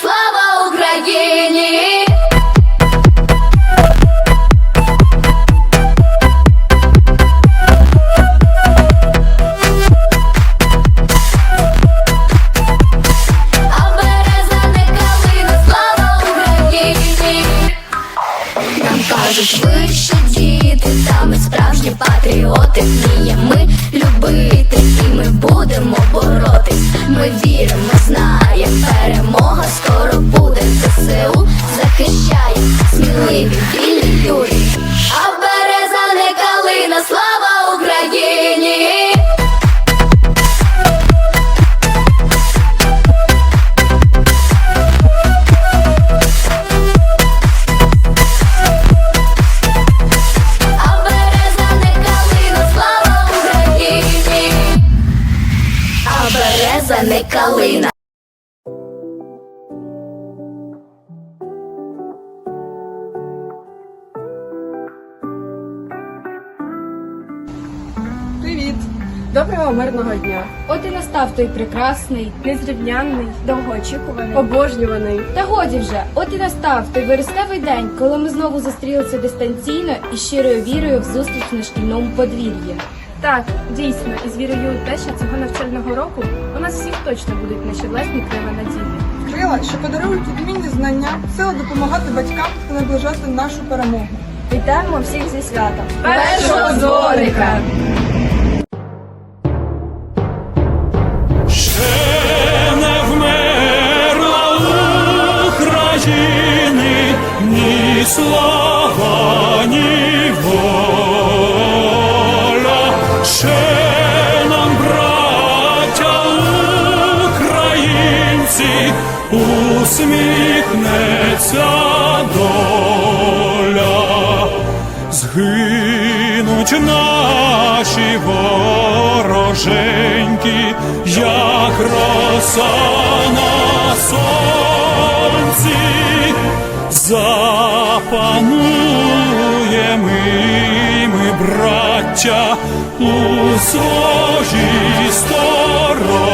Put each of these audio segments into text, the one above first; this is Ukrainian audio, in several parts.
слава Україні! Не калина. Привіт! Доброго мирного дня! От і настав той прекрасний, Незрівнянний, довгоочікуваний. обожнюваний. Та годі вже, от і настав той вересневий день, коли ми знову зустрілися дистанційно і щирою вірою в зустріч на шкільному подвір'ї. Так, дійсно, із вірою у те, що цього навчального року у нас всіх точно будуть наші власні крила надії. Крила, що подарують відмінні знання, сила допомагати батькам та наближати нашу перемогу. Вітаємо всіх зі святом! Першого дзвоника! Ще не вмерла ні слава, усміхнеться доля. Згинуть наші вороженьки, як роса на сонці, запануємо і ми, браття, у своїй сторонці,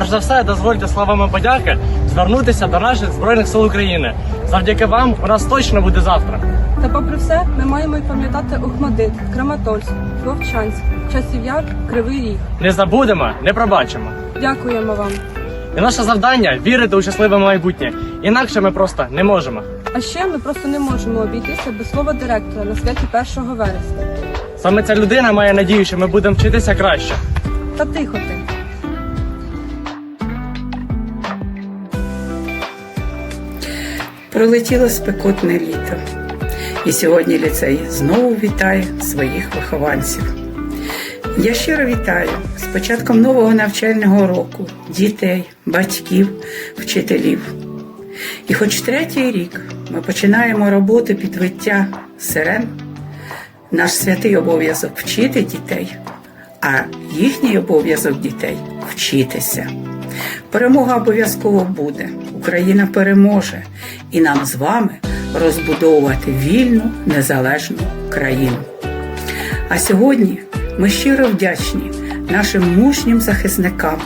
перш за все, дозвольте словами подяки звернутися до наших збройних сил України. Завдяки вам у нас точно буде завтра. Та попри все, ми маємо й пам'ятати Охмадит, Краматорськ, Вовчанськ, Часів Яр, Кривий Ріг. Не забудемо, не пробачимо. Дякуємо вам. І наше завдання вірити у щасливе майбутнє. Інакше ми просто не можемо. А ще ми просто не можемо обійтися без слова директора на святі 1 вересня. Саме ця людина має надію, що ми будемо вчитися краще. Та тихо ти. Пролетіло спекотне літо, і сьогодні ліцей знову вітає своїх вихованців. Я щиро вітаю з початком нового навчального року дітей, батьків, вчителів. І хоч третій рік ми починаємо роботу підвиття сирен, наш святий обов'язок вчити дітей, а їхній обов'язок дітей вчитися. Перемога обов'язково буде. Україна переможе, і нам з вами розбудовувати вільну незалежну країну. А сьогодні ми щиро вдячні нашим мужнім захисникам,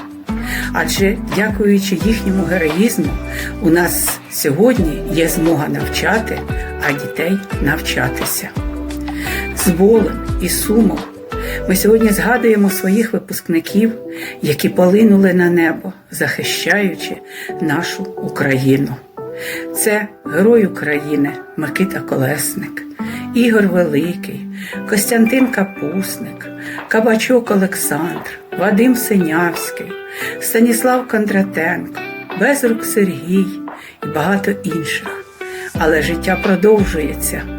адже дякуючи їхньому героїзму, у нас сьогодні є змога навчати, а дітей навчатися. З болем і сумом ми сьогодні згадуємо своїх випускників, які полинули на небо, захищаючи нашу Україну. Це герой України Микита Колесник, Ігор Великий, Костянтин Капусник, Кабачок Олександр, Вадим Синявський, Станіслав Кондратенко, Безрук Сергій і багато інших. Але життя продовжується.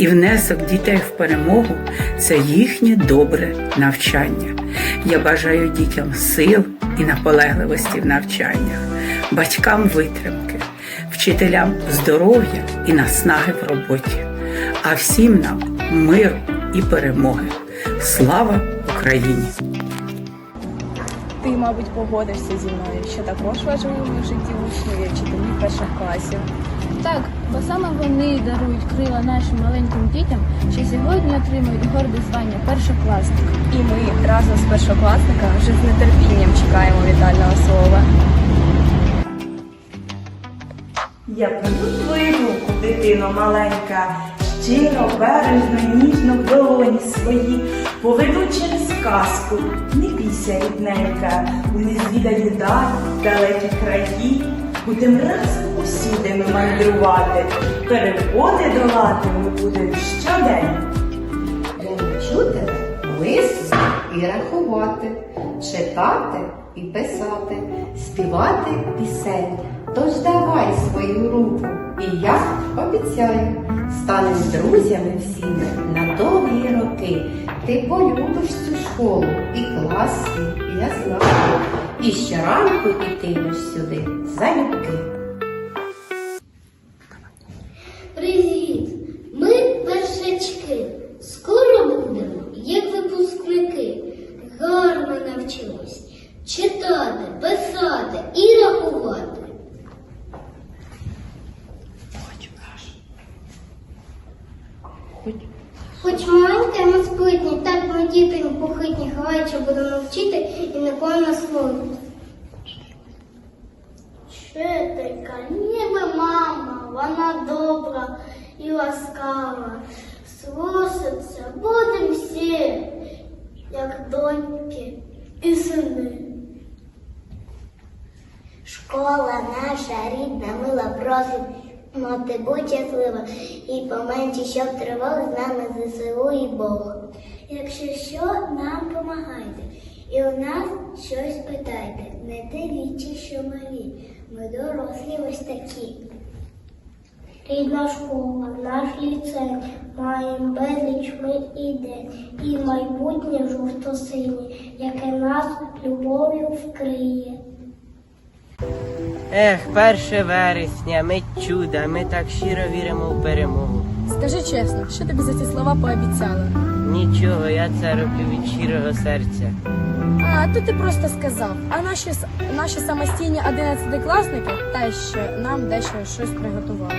І внесок дітей в перемогу це їхнє добре навчання. Я бажаю дітям сил і наполегливості в навчаннях, батькам витримки, вчителям здоров'я і наснаги в роботі, а всім нам миру і перемоги. Слава Україні! Ти, мабуть, погодишся зі мною, що також важливими в житті учнів є вчителі перших класів. Так, бо саме вони дарують крила нашим маленьким дітям, що сьогодні отримують горде звання першокласника. І ми разом з першокласниками вже з нетерпінням чекаємо вітального слова. Я прийду твою руку, дитино маленька, щиро, бережно, ніжно в долоні свої, поведу через казку, не бійся, рідненька, у незвідані далі, далекі краї, будем разом усюди ми мандрувати, перепони долати ми будемо щодень. Навчу тебе мислити і рахувати, читати і писати, співати пісень. Тож давай свою руку, і я обіцяю, станемо друзями всіми на довгі роки. Ти полюбиш цю школу і клас свій, я знаю. І щоранку ітимеш сюди залюбки. Привіт! Ми першачки. Скоро будемо, як випускники. Гарно навчимось читати, писати і рахувати. Хоч маленькі, ми спритні, так ми діти похитні, ховаючи будемо вчити і ніколи не слухати. Вчителька, ніби мама, вона добра і ласкава. Слухатися будемо всі, як доньки і сини. Школа наша рідна, мила просить, мати будь щаслива і поменше, щоб тривали з нами ЗСУ і Бог. Якщо що, нам помагайте, і у нас щось питайте. Не дивіться, що малі, ми дорослі ось такі. Рідна школа, наш ліцей, маємо безліч ми ідей, і майбутнє жовто-синє, яке нас любов'ю вкриє. Ех, перше вересня, ми чуда, ми так щиро віримо в перемогу. Скажи чесно, що тобі за ці слова пообіцяла? Нічого, я це роблю від щирого серця. А, то ти просто сказав. А наші, наші самостійні 11-класники та ще нам дещо щось приготували.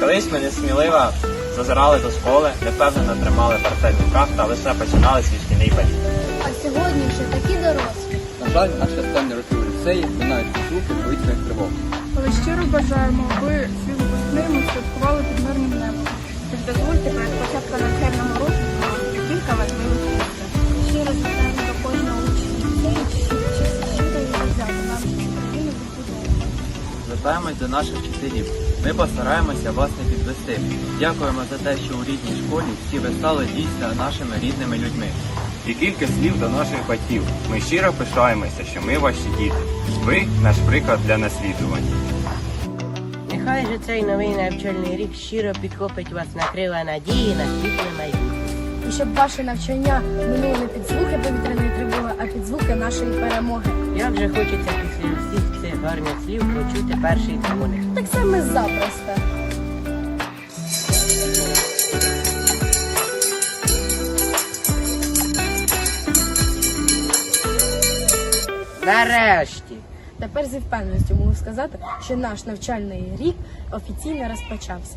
Колись ми несміливо зазирали до школи, невпевнено тримали портфель в руках та лише починали свій шкільний період. А сьогодні вже такі дорослі. На жаль, наші останні роки ліцеї минають звуки повітряних тривог. Але щиро бажаємо, аби свій випускний ми святкували під мирним небом. Тож дозвольте перед початком навчального року кілька важливих. Щиро звертаємо до кожного учня щиро і завзято нам України відбудовувати. Звертаємось до наших вчителів. Ми постараємося вас не підвести. Дякуємо за те, що у рідній школі всі ви стали дійсно нашими рідними людьми. І кілька слів до наших батьків. Ми щиро пишаємося, що ми ваші діти. Ви наш приклад для наслідування. Нехай же цей новий навчальний рік щиро підхопить вас на крила надії на світле майбутнє. І щоб ваше навчання минуло не під звуки повітряної тривоги, а під звуки нашої перемоги. Як же хочеться після всіх цих гарних слів почути перший дзвоник. Так саме запросто. Нарешті! Тепер зі впевненістю можу сказати, що наш навчальний рік офіційно розпочався.